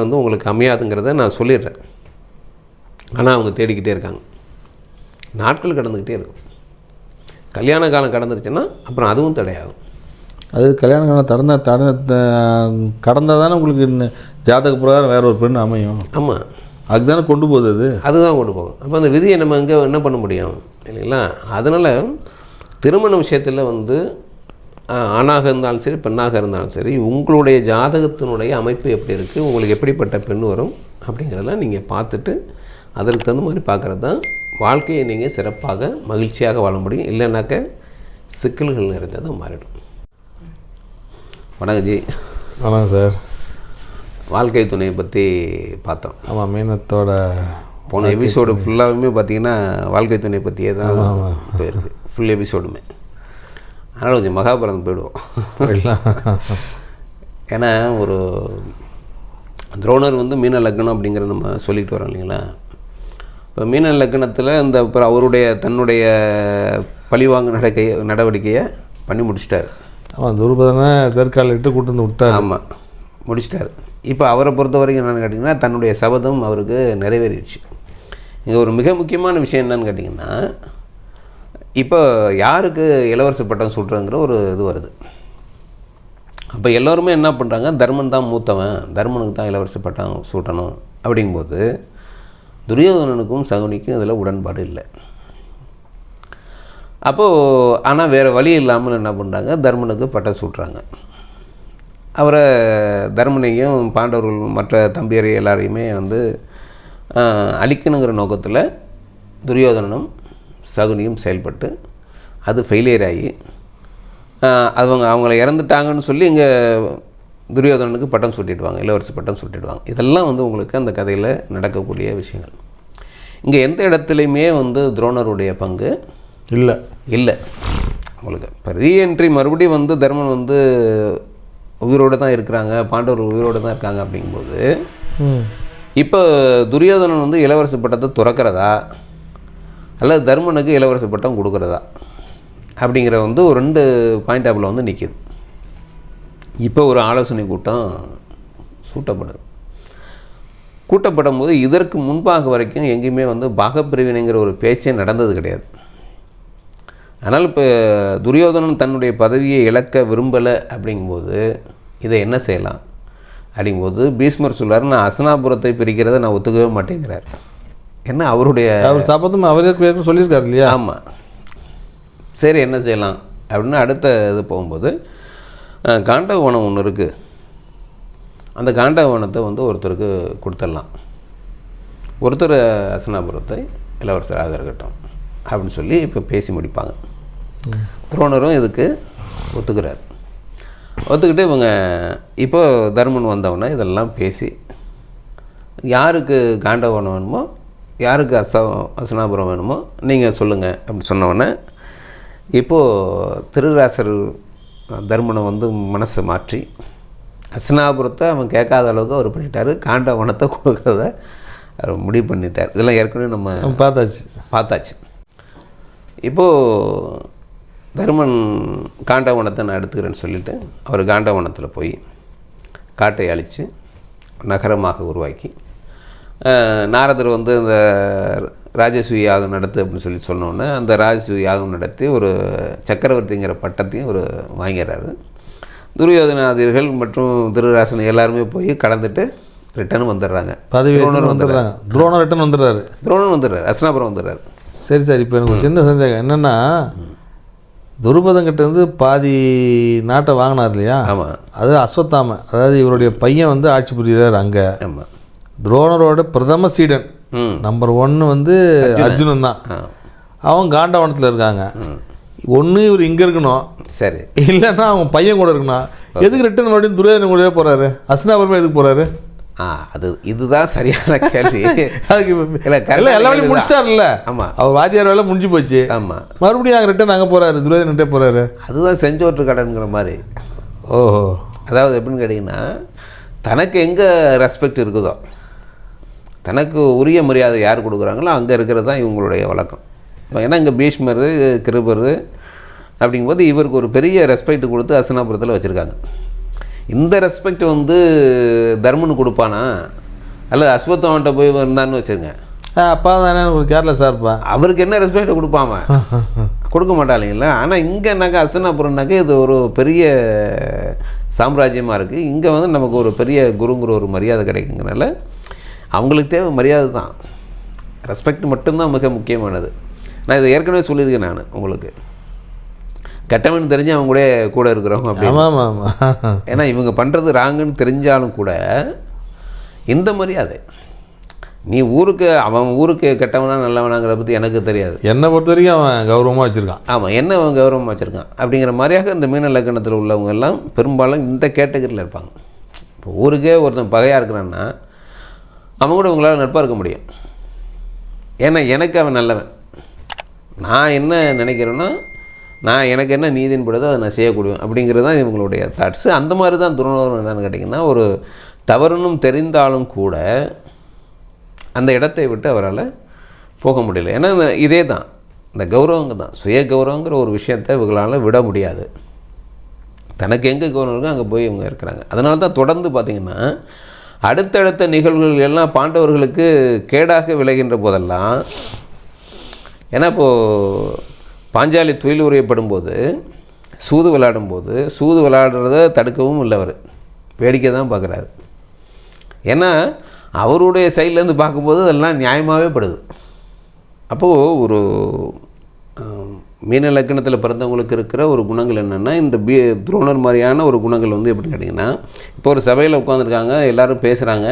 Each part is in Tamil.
வந்து உங்களுக்கு அமையாதுங்கிறத நான் சொல்லிடுறேன். ஆனால் அவங்க தேடிக்கிட்டே இருக்காங்க. நாட்கள் கடந்துக்கிட்டே இருக்கும். கல்யாண காலம் கடந்துருச்சுன்னா அப்புறம் அதுவும் தடையாகும். அது கல்யாண காலம் கடந்த கடந்த கடந்தால் தானே உங்களுக்கு ஜாதக பிரகாரம் வேற ஒரு பெண் அமையும். ஆமாம் அதுக்கு தானே கொண்டு போகுது அது? அதுதான் கொண்டு போகும். அப்போ அந்த விதியை நம்ம இங்கே என்ன பண்ண முடியும்? இல்லைங்களா? அதனால் திருமண விஷயத்தில் வந்து ஆணாக இருந்தாலும் சரி பெண்ணாக இருந்தாலும் சரி உங்களுடைய ஜாதகத்தினுடைய அமைப்பு எப்படி இருக்குது உங்களுக்கு எப்படிப்பட்ட பெண் வரும் அப்படிங்கிறதெல்லாம் நீங்கள் பார்த்துட்டு அதற்கு தகுந்த மாதிரி பார்க்குறது தான். வாழ்க்கையை நீங்கள் சிறப்பாக மகிழ்ச்சியாக வாழ முடியும். இல்லைனாக்க சிக்கல்கள் நிறைந்தது மாறிடும். வணக்கம் ஜி. ஆமாம் சார். வாழ்க்கை துணையை பற்றி பார்த்தோம். ஆமாம் மீனத்தோட போன எபிசோடு ஃபுல்லாகவுமே பார்த்தீங்கன்னா வாழ்க்கை துணை பற்றியே தான் போயிருக்கு. ஃபுல் எபிசோடுமே அதனால் கொஞ்சம் மகாபாரதம் போயிடுவோம். ஏன்னா ஒரு துரோணர் வந்து மீன லக்னம் அப்படிங்கிறத நம்ம சொல்லிட்டு வரோம் இல்லைங்களா? இப்போ மீன லக்னத்தில் இந்த அப்புறம் அவருடைய தன்னுடைய பழிவாங்கு நடக்கை நடவடிக்கையை பண்ணி முடிச்சிட்டாரு. ஆமாம் துருபதனை தெற்கால இட்டு கூட்டு வந்து விட்டார். ஆமாம் முடிச்சிட்டாரு. இப்போ அவரை பொறுத்த வரைக்கும் என்னென்னு கேட்டிங்கன்னா தன்னுடைய சபதம் அவருக்கு நிறைவேறிடுச்சு. இங்கே ஒரு மிக முக்கியமான விஷயம் என்னன்னு கேட்டிங்கன்னா இப்போ யாருக்கு இளவரசு பட்டம் சூட்டுறங்கிற ஒரு இது வருது. அப்போ எல்லோருமே என்ன பண்ணுறாங்க தர்மன் தான் மூத்தவன் தர்மனுக்கு தான் இளவரசு பட்டம் சூட்டணும் அப்படிங்கும்போது துரியோதனனுக்கும் சகுனிக்கும் இதில் உடன்பாடு இல்லை. அப்போது ஆனால் வேறு வழி இல்லாமல் என்ன பண்ணுறாங்க தர்மனுக்கு பட்டம் சூட்டுறாங்க. அவரை தர்மனையும் பாண்டவர்கள் மற்ற தம்பியரை எல்லாரையுமே வந்து அழிக்கணுங்கிற நோக்கத்தில் துரியோதனனும் சகுனியும் செயல்பட்டு அது ஃபெயிலியர் ஆகி அவங்க அவங்கள இறந்துட்டாங்கன்னு சொல்லி இங்கே துரியோதனனுக்கு பட்டம் சூட்டிடுவாங்க இளவரசி பட்டம் சூட்டிடுவாங்க. இதெல்லாம் வந்து உங்களுக்கு அந்த கதையில் நடக்கக்கூடிய விஷயங்கள். இங்கே எந்த இடத்துலையுமே வந்து துரோணருடைய பங்கு இல்லை. இல்லை. உங்களுக்கு இப்போ ரீஎன்ட்ரி மறுபடியும் வந்து தர்மன் வந்து உயிரோடு தான் இருக்கிறாங்க பாண்டவர் உயிரோடு தான் இருக்காங்க அப்படிங்கும்போது இப்போ துரியோதனன் வந்து இளவரசு பட்டத்தை துறக்கிறதா? அல்லது தர்மனுக்கு இளவரசு பட்டம் கொடுக்குறதா? அப்படிங்கிற வந்து ஒரு ரெண்டு பாயிண்ட் ஆப்பில் வந்து நிற்கிது இப்போ ஒரு ஆலோசனை கூட்டம் சூட்டப்படுது. கூட்டப்படும் போது இதற்கு முன்பாக வரைக்கும் எங்கேயுமே வந்து பாகப்பிரிவினைங்கிற ஒரு பேச்சே நடந்தது கிடையாது. ஆனால் இப்போ துரியோதனன் தன்னுடைய பதவியை இழக்க விரும்பலை அப்படிங்கும்போது இதை என்ன செய்யலாம்? அப்படிங்கும்போது பீஷ்மர் சொல்றாரு நான் அசனாபுரத்தை பிரிக்கிறதை நான் ஒத்துக்கவே மாட்டேங்கிறார். என்ன அவருடைய அவர் சபதம் அவரே சொல்லியிருக்காரு இல்லையா? ஆமாம் சரி என்ன செய்யலாம்? அப்படின்னு அடுத்த இது போகும்போது காண்டவனம் ஒன்று இருக்குது அந்த காண்டவனத்தை வந்து ஒருத்தருக்கு கொடுத்துடலாம். ஒருத்தர் அசனாபுரத்தை இளவரசராக இருக்கட்டும் அப்படின்னு சொல்லி இப்போ பேசி முடிப்பாங்க. துரோணரும் இதுக்கு ஒத்துக்கிறார். ஒத்துக்கிட்டு இவங்க இப்போ தர்மன் வந்தவொடனே இதெல்லாம் பேசி யாருக்கு காண்டவனம் வேணுமோ யாருக்கு அச அசனாபுரம் வேணுமோ நீங்கள் சொல்லுங்கள் அப்படின்னு சொன்னவொடனே இப்போது திருராசர் தர்மனை வந்து மனசை மாற்றி அசனாபுரத்தை அவன் கேட்காத அளவுக்கு அவர் பண்ணிட்டாரு காண்டவனத்தை கொடுக்கறத அவர் முடிவு பண்ணிட்டார். இதெல்லாம் ஏற்கனவே நம்ம பார்த்தாச்சு. பார்த்தாச்சு. இப்போது தர்மன் காண்டவனத்தை நான் எடுத்துக்கிறேன்னு சொல்லிட்டு அவர் காண்டவனத்தில் போய் காட்டை அழித்து நகரமாக உருவாக்கி நாரதர் வந்து இந்த ராஜசூய யாகம் நடத்து அப்படின்னு சொல்லி சொன்னோன்னே அந்த ராஜசூய யாகம் நடத்தி ஒரு சக்கரவர்த்திங்கிற பட்டத்தையும் ஒரு வாங்கிறாரு. துரியோதனாதிர்கள் மற்றும் திருராசன் எல்லாருமே போய் கலந்துட்டு ரிட்டர்ன் வந்துடுறாங்க. பதவி துரோணர் வந்துடுறாங்க. துரோணர் ரிட்டன் வந்துடுறாரு. துரோணன் வந்துடுறாரு. அஸ்னாபுரம் வந்துடுறாரு. சரி சார். இப்போ எனக்கு ஒரு சின்ன சந்தேகம். என்னென்னா துருபதங்கிட்ட இருந்து பாதி நாட்டை வாங்கினார் இல்லையா? ஆமாம் அது அஸ்வத்தாம. அதாவது இவருடைய பையன் வந்து ஆட்சி புரியுறார் அங்கே. ஆமாம் துரோணரோட பிரதம சீடன். நம்பர் ஒன்று வந்து அர்ஜுனன். தான் அவன் காண்டவனத்தில் இருக்காங்க. ஒன்று இவர் இங்கே இருக்கணும். சரி. இல்லைன்னா அவங்க பையன் கூட இருக்கணும். எதுக்கு ரிட்டர்ன் மறுபடியும் துரியோதன கூடவே போகிறாரு அஸ்னாபுரமே எதுக்கு போகிறாரு ஆ அது இதுதான் சரியான கேள்வி. அதுக்கு இல்ல, இல்லை எல்லா வேலையும் கேள்வி முடிச்சிட்டாருல்ல. ஆமா. அவர் வாத்தியார் வேலை முடிஞ்சு போச்சு. ஆமாம் மறுபடியும் அங்கே ரிட்டர்ன் அங்கே போகிறாரு துரியோதனன்ட்டே போகிறாரு அதுதான் செஞ்சோற்று கடன்கிற மாதிரி. ஓஹோ. அதாவது எப்படின்னு கேட்டிங்கன்னா தனக்கு எங்கே ரெஸ்பெக்ட் இருக்குதோ? தனக்கு உரிய மரியாதை யார் கொடுக்குறாங்களோ அங்கே இருக்கிறது தான் இவங்களுடைய வழக்கம். இப்போ ஏன்னா இங்கே பீஷ்மர் கிருபர் அப்படிங்கும்போது இவருக்கு ஒரு பெரிய ரெஸ்பெக்ட் கொடுத்து அசனாபுரத்தில் வச்சுருக்காங்க. இந்த ரெஸ்பெக்ட் வந்து தர்மனு கொடுப்பானா? அல்லது அஸ்வத்தவன்கிட்ட போய் இருந்தான்னு வச்சுங்க அப்பா தானே ஒரு கேர்லெஸ்ஸாக இருப்பேன். அவருக்கு என்ன ரெஸ்பெக்ட் கொடுப்பாம கொடுக்க மாட்டாளிங்களா ஆனால் இங்கேனாக்கா அசனாபுரம்னாக்கா இது ஒரு பெரிய சாம்ராஜ்யமாக இருக்குது இங்கே வந்து நமக்கு ஒரு பெரிய குருங்கிற ஒரு மரியாதை கிடைக்குங்கனால அவங்களுக்கு தேவை மரியாதை தான். ரெஸ்பெக்ட் மட்டும்தான் மிக முக்கியமானது. நான் இதை ஏற்கனவே சொல்லியிருக்கேன் நான் உங்களுக்கு. கெட்டவன் தெரிஞ்சு அவங்க கூட கூட இருக்கிறவங்க அப்படி ஆமாம் ஆமாம் ஆமாம் ஏன்னா இவங்க பண்ணுறது ராங்குன்னு தெரிஞ்சாலும் கூட இந்த மரியாதை. நீ ஊருக்கு அவன் ஊருக்கு கெட்டவனா நல்லவனாங்கிறத பற்றி எனக்கு தெரியாது. என்னை பொறுத்த வரைக்கும் அவன் கௌரவமாக வச்சுருக்கான். ஆமாம் என்ன அவன் கௌரவமாக வச்சுருக்கான்? அப்படிங்கிற மாதிரியாக இந்த மீன லக்கணத்தில் உள்ளவங்க எல்லாம் பெரும்பாலும் இந்த கேட்டகரியில் இருப்பாங்க. இப்போ ஊருக்கே ஒருத்தன் பகையாக இருக்கிறான்னா அவன் கூட உங்களால் நட்பாக இருக்க முடியும். ஏன்னா எனக்கு அவன் நல்லவன். நான் என்ன நினைக்கிறேன்னா நான் எனக்கு என்ன நீதின்படுதோ அதை நான் செய்யக்கூடியவன் அப்படிங்கிறது தான் இவங்களுடைய தாட்ஸு அந்த மாதிரி தான் துணவரம் என்னென்னு கேட்டிங்கன்னா ஒரு தவறுனும் தெரிந்தாலும் கூட அந்த இடத்தை விட்டு அவரால் போக முடியல. ஏன்னா இந்த இதே தான். இந்த கௌரவங்க தான். சுய கௌரவங்கிற ஒரு விஷயத்தை இவங்களால் விட முடியாது. தனக்கு எங்கே கௌரவம் இருக்கோ அங்கே போய் இவங்க இருக்கிறாங்க. அதனால தான் தொடர்ந்து பார்த்திங்கன்னா அடுத்தடுத்த நிகழ்வுகள் எல்லாம் பாண்டவர்களுக்கு கேடாக விளைகின்ற போதெல்லாம் ஏன்னா இப்போது பாஞ்சாலி துயில் உரையப்படும் போது சூது விளையாடும்போது சூது விளையாடுறத தடுக்கவும் இல்லை அவர் வேடிக்கை தான் பார்க்குறாரு. ஏன்னா அவருடைய சைட்லேருந்து பார்க்கும்போது அதெல்லாம் நியாயமாகவே படுது. அப்போது ஒரு மீன லக்கணத்தில் பிறந்தவங்களுக்கு இருக்கிற ஒரு குணங்கள் என்னென்னா இந்த பி துரோணர் மாதிரியான ஒரு குணங்கள் வந்து எப்படி கேட்டிங்கன்னா இப்போ ஒரு சபையில் உட்காந்துருக்காங்க எல்லாரும் பேசுகிறாங்க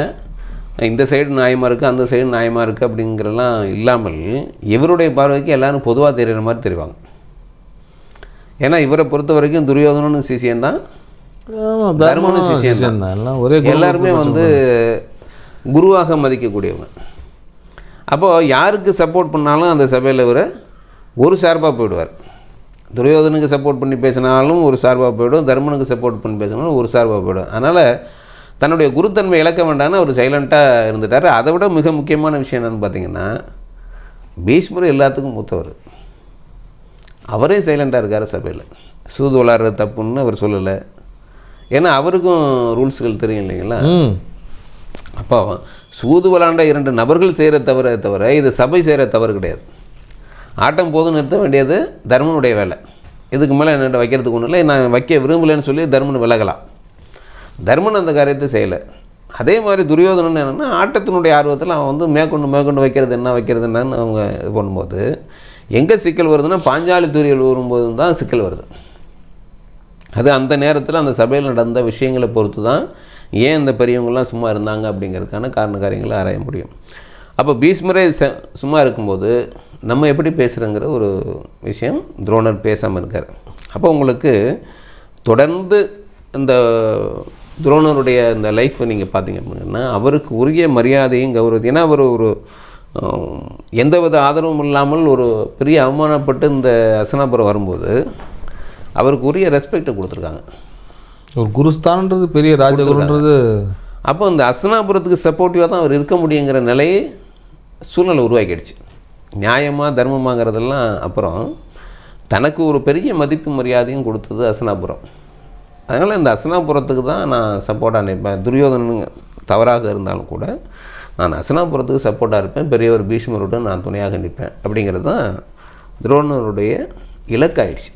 இந்த சைடு நியாயமாக இருக்குது அந்த சைடு நியாயமாக இருக்குது அப்படிங்கிறலாம் இல்லாமல் இவருடைய பார்வைக்கு எல்லாரும் பொதுவாக தெரிகிற மாதிரி தெரிவாங்க. ஏன்னா இவரை பொறுத்த வரைக்கும் துரியோதனனும் சிசியன் தான் தர்மனும் சிஷ்யன் தான். எல்லாருமே வந்து குருவாக மதிக்கக்கூடியவங்க. அப்போது யாருக்கு சப்போர்ட் பண்ணாலும் அந்த சபையில் இவர் ஒரு சார்பாக போயிடுவார். துரியோதனுக்கு சப்போர்ட் பண்ணி பேசினாலும் ஒரு சார்பாக போயிடும் தர்மனுக்கு சப்போர்ட் பண்ணி பேசினாலும் ஒரு சார்பாக போயிடும். அதனால் தன்னுடைய குருத்தன்மை இழக்க வேண்டாம்னு அவர் சைலண்ட்டாக இருந்துட்டார். அதை விட மிக முக்கியமான விஷயம் என்னென்னு பார்த்தீங்கன்னா பீஷ்மர் எல்லாத்துக்கும் மூத்தவர். அவரே சைலண்ட்டாக இருக்கார் சபையில். சூது விளாட்றது தப்புன்னு அவர் சொல்லலை. ஏன்னா அவருக்கும் ரூல்ஸ்கள் தெரியும் இல்லைங்களா? அப்போ சூது விளாண்ட இரண்டு நபர்கள் செய்கிற தவிர தவிர இது சபை செய்கிற தவறு கிடையாது. ஆட்டம் போதும் நிறுத்த வேண்டியது தர்மனுடைய வேலை. இதுக்கு மேலே என்னட்ட வைக்கிறதுக்கு ஒன்றும் இல்லை. நான் வைக்க விரும்பலைன்னு சொல்லி தர்மன் விலகலாம். தர்மன் அந்த காரியத்தை செய்யலை. அதே மாதிரி துரியோதனன் என்னென்னா ஆட்டத்தினுடைய ஆர்வத்தில் அவன் வந்து மேற்கொண்டு மேற்கொண்டு வைக்கிறது என்ன வைக்கிறது என்னன்னு அவங்க இது பண்ணும்போது எங்கே சிக்கல் வருதுன்னா பாஞ்சாலி துரியல் வரும்போது தான் சிக்கல் வருது. அது அந்த நேரத்தில் அந்த சபையில் நடந்த விஷயங்களை பொறுத்து தான் ஏன் இந்த பெரியவங்களாம் சும்மா இருந்தாங்க அப்படிங்கிறதுக்கான காரண காரியங்களை ஆராய முடியும். அப்போ பீஷ்மரே சும்மா இருக்கும்போது நம்ம எப்படி பேசுகிறோங்கிற ஒரு விஷயம் துரோணர் பேசாமல் இருக்கார். அப்போ உங்களுக்கு தொடர்ந்து இந்த துரோணருடைய இந்த லைஃப்பை நீங்கள் பார்த்தீங்க அப்படின்னா அவருக்கு உரிய மரியாதையும் கௌரவத்தையும் ஏன்னா அவர் ஒரு எந்தவித ஆதரவும் இல்லாமல் ஒரு பெரிய அவமானப்பட்டு இந்த அசனாபுரம் வரும்போது அவருக்கு உரிய ரெஸ்பெக்டை கொடுத்துருக்காங்க. ஒரு குருஸ்தான்ன்றது பெரிய ராஜகுருன்றது அப்போ இந்த அசனாபுரத்துக்கு சப்போர்ட்டிவாக தான் அவர் இருக்க முடியுங்கிற நிலையை சூழ்நிலை உருவாக்கிடுச்சு நியாயமாக தர்மமாங்கிறதெல்லாம் அப்புறம் தனக்கு ஒரு பெரிய மதிப்பு மரியாதையும் கொடுத்தது அசனாபுரம். அதனால் இந்த அசனாபுரத்துக்கு தான் நான் சப்போர்ட்டாக நிற்பேன். துரியோதனன் தவறாக இருந்தாலும் கூட நான் அசனாபுரத்துக்கு சப்போர்ட்டாக இருப்பேன். பெரியவர் பீஷ்மருடன் நான் துணையாக நிற்பேன். அப்படிங்கிறது தான் துரோணருடைய இலக்காயிடுச்சு.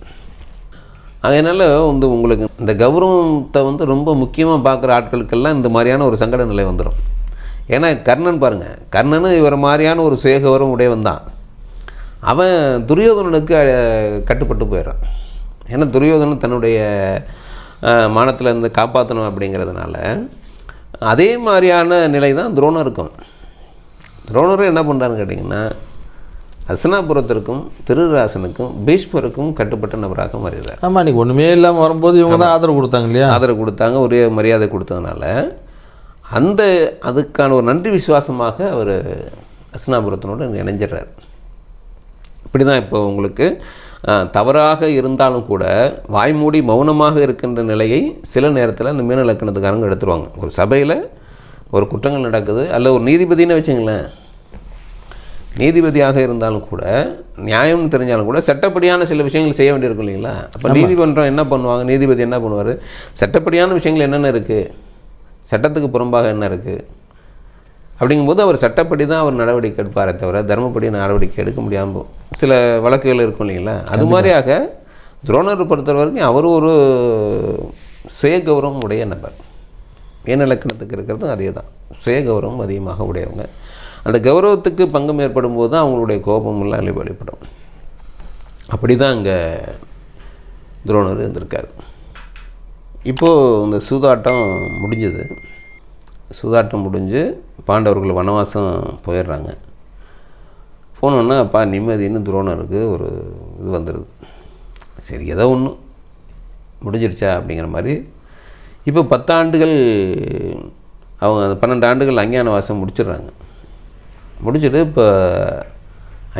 அதனால் வந்து உங்களுக்கு இந்த கௌரவத்தை வந்து ரொம்ப முக்கியமாக பார்க்குற ஆட்களுக்கெல்லாம் இந்த மாதிரியான ஒரு சங்கட நிலை வந்துடும் ஏன்னா கர்ணன் பாருங்கள் கர்ணனும் இவரை மாதிரியான ஒரு சுயகௌரவம் உடையவன் தான் அவன் துரியோதனனுக்கு கட்டுப்பட்டு போயிடுறான். ஏன்னா துரியோதனன் தன்னுடைய மானத்துல இருந்து காப்பாற்றணும் அப்படிங்கிறதுனால அதே மாதிரியான நிலை தான் துரோணருக்கும். துரோணரும் என்ன பண்ணுறாருன்னு கேட்டிங்கன்னா அசனாபுரத்திற்கும் திருராசனுக்கும் பீஷ்மருக்கும் கட்டுப்பட்ட நபராக மாறிடுறார். ஆமாம் நீ ஒன்றுமே இல்லாமல் வரும்போது இவங்க தான் ஆதரவு கொடுத்தாங்க இல்லையா? ஆதரவு கொடுத்தாங்க ஒரே மரியாதை கொடுத்ததுனால. அந்த அதுக்கான ஒரு நன்றி விசுவாசமாக அவர் அசனாபுரத்தினோடு இணைஞ்சிடுறார். இப்படி தான் இப்போ உங்களுக்கு தவறாக இருந்தாலும் கூட வாய்மூடி மௌனமாக இருக்கின்ற நிலையை சில நேரத்தில் அந்த மீன இலக்கணத்துக்காரங்க எடுத்துருவாங்க. ஒரு சபையில் ஒரு குற்றங்கள் நடக்குது அல்ல ஒரு நீதிபதின்னு வச்சுங்களேன். நீதிபதியாக இருந்தாலும் கூட நியாயம்னு தெரிஞ்சாலும் கூட சட்டப்படியான சில விஷயங்கள் செய்ய வேண்டியிருக்கும் இல்லைங்களா? அப்போ நீதிமன்றம் என்ன பண்ணுவாங்க? நீதிபதி என்ன பண்ணுவார்? சட்டப்படியான விஷயங்கள் என்னென்ன இருக்குது சட்டத்துக்கு புறம்பாக என்ன இருக்குது அப்படிங்கும்போது அவர் சட்டப்படி தான் அவர் நடவடிக்கை எடுப்பாரே தவிர தர்மப்படி நடவடிக்கை எடுக்க முடியாமல் சில வழக்குகள் இருக்கும் இல்லைங்களா? அது மாதிரியாக துரோணரை பொறுத்த வரைக்கும் அவர் ஒரு சுய கௌரவம் உடைய நபர். இனலக்கணத்துக்கு இருக்கிறதும் அதே தான். சுய கௌரவம் அதிகமாக உடையவங்க. அந்த கௌரவத்துக்கு பங்கம் ஏற்படும் போது தான் அவங்களுடைய கோபம் எல்லாம் வெளி- வெளிப்படும் அப்படி தான் அங்கே துரோணர் இருந்திருக்கார். இப்போது இந்த சூதாட்டம் முடிஞ்சது. சூதாட்டம் முடிஞ்சு பாண்டவர்கள் வனவாசம் போயிடுறாங்க. போனோன்னா அப்பா நிம்மதின்னு துரோணருக்கு ஒரு இது வந்துடுது சரி ஏதோ ஒன்று முடிஞ்சிருச்சா? அப்படிங்கிற மாதிரி. இப்போ பத்தாண்டுகள் அவங்க அந்த பன்னெண்டு ஆண்டுகள் அஞ்ஞான வாசம் முடிச்சிடுறாங்க. முடிச்சுட்டு இப்போ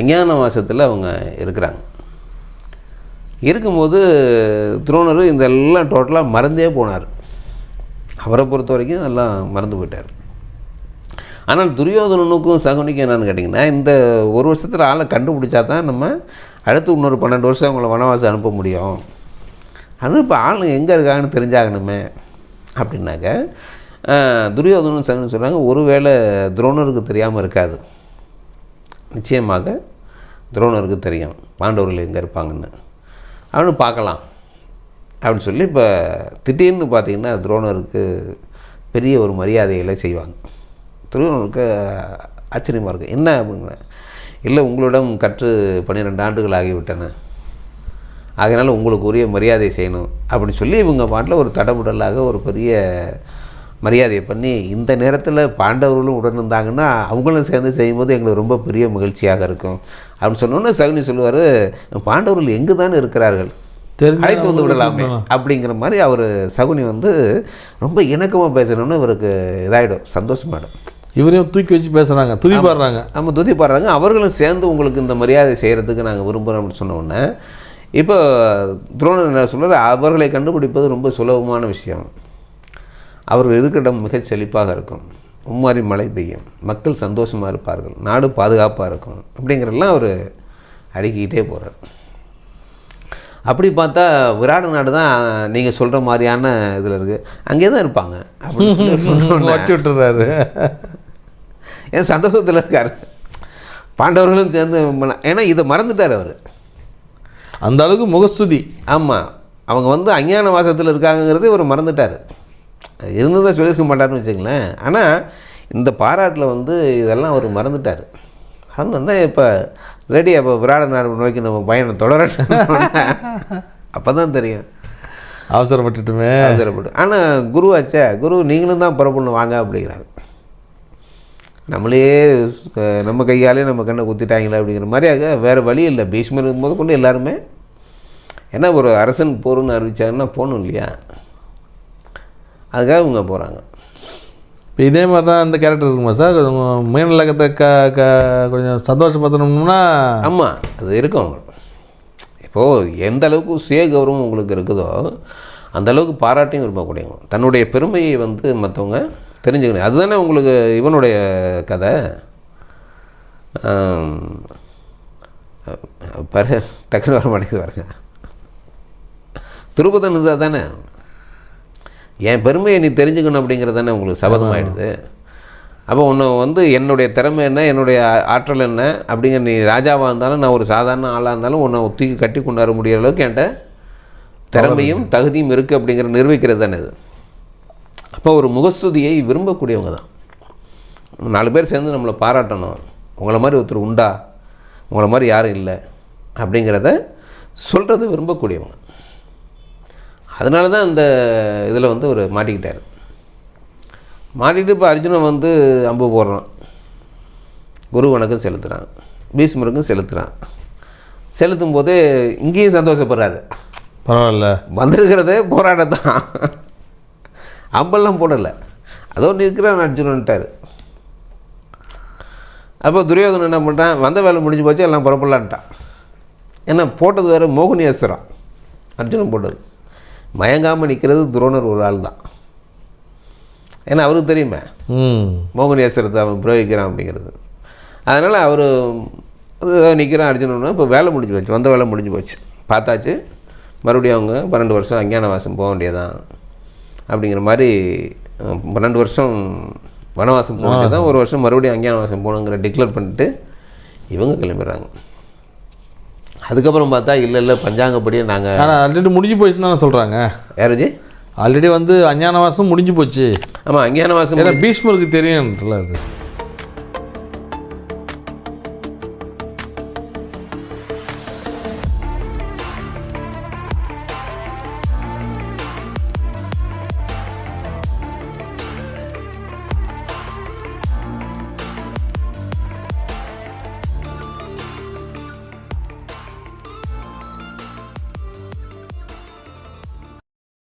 அஞ்ஞான வாசத்தில் அவங்க இருக்கிறாங்க. இருக்கும்போது துரோணர் இந்த எல்லாம் டோட்டலாக மறந்தே போனார். அவரை பொறுத்த வரைக்கும் எல்லாம் மறந்து போயிட்டார். ஆனால் துரியோதனனுக்கும் சகுனிக்கும் என்னென்னு கேட்டிங்கன்னா இந்த ஒரு வருஷத்தில் ஆளை கண்டுபிடிச்சா தான் நம்ம அடுத்து இன்னொரு பன்னெண்டு வருஷம் அவங்கள வனவாசம் அனுப்ப முடியும். ஆனால் இப்போ ஆள் எங்கே இருக்காங்கன்னு தெரிஞ்சாகணுமே அப்படின்னாக்க துரியோதனன் சகுனு சொல்கிறாங்க ஒருவேளை துரோணருக்கு தெரியாமல் இருக்காது. நிச்சயமாக துரோணருக்கு தெரியும். பாண்டவர்கள் எங்கே இருப்பாங்கன்னு. அவனு பார்க்கலாம் அப்படின்னு சொல்லி இப்போ திடீர்னு பார்த்திங்கன்னா துரோணருக்கு பெரிய ஒரு மரியாதைகளை செய்வாங்க. துரோணருக்கு ஆச்சரியமாக இருக்குது என்ன அப்படிங்கிற இல்லை உங்களிடம் கற்று பன்னிரெண்டு ஆண்டுகள் ஆகிவிட்டன. அதனால் உங்களுக்கு உரிய மரியாதை செய்யணும். அப்படின்னு சொல்லி இவங்க பாட்டில் ஒரு தடபுடலாக ஒரு பெரிய மரியாதையை பண்ணி இந்த நேரத்தில் பாண்டவர்களும் உடன் இருந்தாங்கன்னா அவங்களும் சேர்ந்து செய்யும்போது எங்களுக்கு ரொம்ப பெரிய மகிழ்ச்சியாக இருக்கும். அப்படின்னு சொன்னோன்னே சகுனி சொல்லுவார் பாண்டவர்கள் எங்கு தானே இருக்கிறார்கள் அழைத்து வந்து விடலாமே. அப்படிங்கிற மாதிரி அவர் சகுனி வந்து ரொம்ப இணக்கமாக பேசணும்னு இவருக்கு இதாகிடும் சந்தோஷமாயிடும். இவரையும் தூக்கி வச்சு பேசுகிறாங்க துதிப்பாடுறாங்க. நம்ம துதி பாடுறாங்க அவர்களும் சேர்ந்து உங்களுக்கு இந்த மரியாதை செய்கிறதுக்கு நாங்கள் விரும்புகிறோம் அப்படின்னு சொன்ன உடனே இப்போ துரோணர் என்ன சொல்றாரு அவர்களை கண்டுபிடிப்பது ரொம்ப சுலபமான விஷயம். அவர்கள் இருக்கிற இடம் மிகச் செழிப்பாக இருக்கும். மும்மாரி மழை பெய்யும். மக்கள் சந்தோஷமாக இருப்பார்கள். நாடு பாதுகாப்பாக இருக்கும். அப்படிங்கிறதெல்லாம் அவர் அடுக்கிக்கிட்டே போகிறார் அப்படி பார்த்தா விராட நாடு தான் நீங்கள் சொல்கிற மாதிரியான இதில் இருக்குது அங்கே தான் இருப்பாங்க. அப்படின்னு விட்டுறாரு. ஏன் சந்தோஷத்தில் இருக்கார்? பாண்டவர்களும் சேர்ந்து ஏன்னா இதை மறந்துட்டார் அவர். அந்த அளவுக்கு முகஸ்துதி. ஆமாம் அவங்க வந்து அஞ்ஞான வாசத்தில் இருக்காங்கங்கிறது இவர் மறந்துட்டார். இருந்ததை சொல்லியிருக்க மாட்டார்னு வச்சுங்களேன் ஆனால் இந்த பாராட்டில் வந்து இதெல்லாம் அவர் மறந்துட்டார். அதனால இப்போ ரெடி அப்போ விராட நாடு நோக்கி நம்ம பயணம் தொடரட்டும். அப்போ தான் தெரியும். அவசரப்பட்டுட்டுமே. அவசரப்பட்டு. ஆனால் குருவாச்சே குரு நீங்களும் தான் புறப்படணும் வாங்க அப்படிங்கிறாங்க நம்மளே நம்ம கையாலே நம்ம கண்ணை குத்திட்டாங்களே அப்படிங்கிற மாதிரி ஆக வேறு வழி இல்லை. பீஷ்மர் முதல் கொண்டு எல்லாருமே ஏன்னா ஒரு அரசன் போருன்னு அறிவிச்சாங்கன்னா போகணும் இல்லையா? அதுக்காக இவங்க போகிறாங்க இப்போ இதே மாதிரி தான் இந்த கேரக்டர் இருக்குமா சார்? கொஞ்சம் மீனலகத்தை க க கொஞ்சம் சந்தோஷப்படுத்தணும்னா? ஆமாம் அது இருக்கும் இப்போது எந்த அளவுக்கு சுய கௌரவம் உங்களுக்கு இருக்குதோ அந்த அளவுக்கு பாராட்டையும் விரும்பக்கூடியவங்க. தன்னுடைய பெருமையை வந்து மற்றவங்க தெரிஞ்சுக்கணும். அதுதானே உங்களுக்கு இவனுடைய கதை? பாரு டக்குனு வர மாட்டேங்குது பாருங்க. திருப்பதன் இதாக தானே? என் பெருமையை நீ தெரிஞ்சுக்கணும் அப்படிங்கிறது தானே உங்களுக்கு சபதமாயிடுது. அப்போ உன்னை வந்து என்னுடைய திறமை என்ன என்னுடைய ஆற்றல் என்ன அப்படிங்கிற நீ ராஜாவாக இருந்தாலும் நான் ஒரு சாதாரண ஆளாக இருந்தாலும் உன்னை தூக்கி கட்டி கொண்டாட முடியிற அளவுக்கு என்கிட்ட திறமையும் தகுதியும் இருக்குது அப்படிங்கிற நிரூபிக்கிறது தானே இது. அப்போ ஒரு முகஸ்துதியை விரும்பக்கூடியவங்க தான். நாலு பேர் சேர்ந்து நம்மளை பாராட்டணும். உங்களை மாதிரி ஒருத்தர் உண்டா? உங்களை மாதிரி யாரும் இல்லை அப்படிங்கிறத சொல்கிறத விரும்பக்கூடியவங்க. அதனால தான் இந்த இதில் வந்து ஒரு மாட்டிக்கிட்டார். மாட்டிக்கிட்டு இப்போ அர்ஜுனன் வந்து அம்பு போடுறான். குரு வணக்கம் செலுத்துகிறான் பீஷ்மருக்கும் செலுத்துகிறான் செலுத்தும் போதே இங்கேயும் சந்தோஷப்படுறாரு. பரவாயில்ல. வந்திருக்கிறதே போராட்டம் தான் அம்பெல்லாம் போடலை. அதோ நிற்கிறான் அர்ஜுனன்ட்டார். அப்போ துரியோதனன் என்ன பண்ணிட்டான் வந்த வேலை முடிஞ்சு போச்சு எல்லாம் புறப்படலான்ட்டான். ஏன்னா போட்டது வேறு மோகினி அசுரம் அர்ஜுனன் போட்டது. மயங்காமல் நிற்கிறது துரோணர் ஒரு ஆள் தான். ஏன்னா அவருக்கு தெரியுமே. ம். மோகினி அசுரத்தை அவன் பிரயோகிக்கிறான் அப்படிங்கிறது. அதனால் அவர் நிற்கிறான் அர்ஜுனன் இப்போ வேலை முடிஞ்சு போச்சு வந்த வேலை முடிஞ்சு போச்சு. பார்த்தாச்சு மறுபடியும் அவங்க பன்னெண்டு வருஷம் அஞ்ஞான வாசம் போக வேண்டியதான் அப்படிங்கிற மாதிரி பன்னெண்டு வருஷம் வனவாசம் போக வேண்டியதான் ஒரு வருஷம் மறுபடியும் அஞ்ஞான வாசம் போகணுங்கிற டிக்ளேர் பண்ணிட்டு இவங்க கிளம்பிடுறாங்க. அதுக்கப்புறம் பார்த்தா இல்லை இல்லை பஞ்சாங்கப்படியே நாங்கள் ஆனால் ஆல்ரெடி முடிஞ்சு போச்சுன்னு தானே சொல்கிறாங்க யாருஜி? ஆல்ரெடி வந்து அஞ்ஞானவாசம் முடிஞ்சு போச்சு. ஆமாம் அஞ்ஞான வாசம் ஏன்னா பீஷ்மருக்கு தெரியும்ல அது.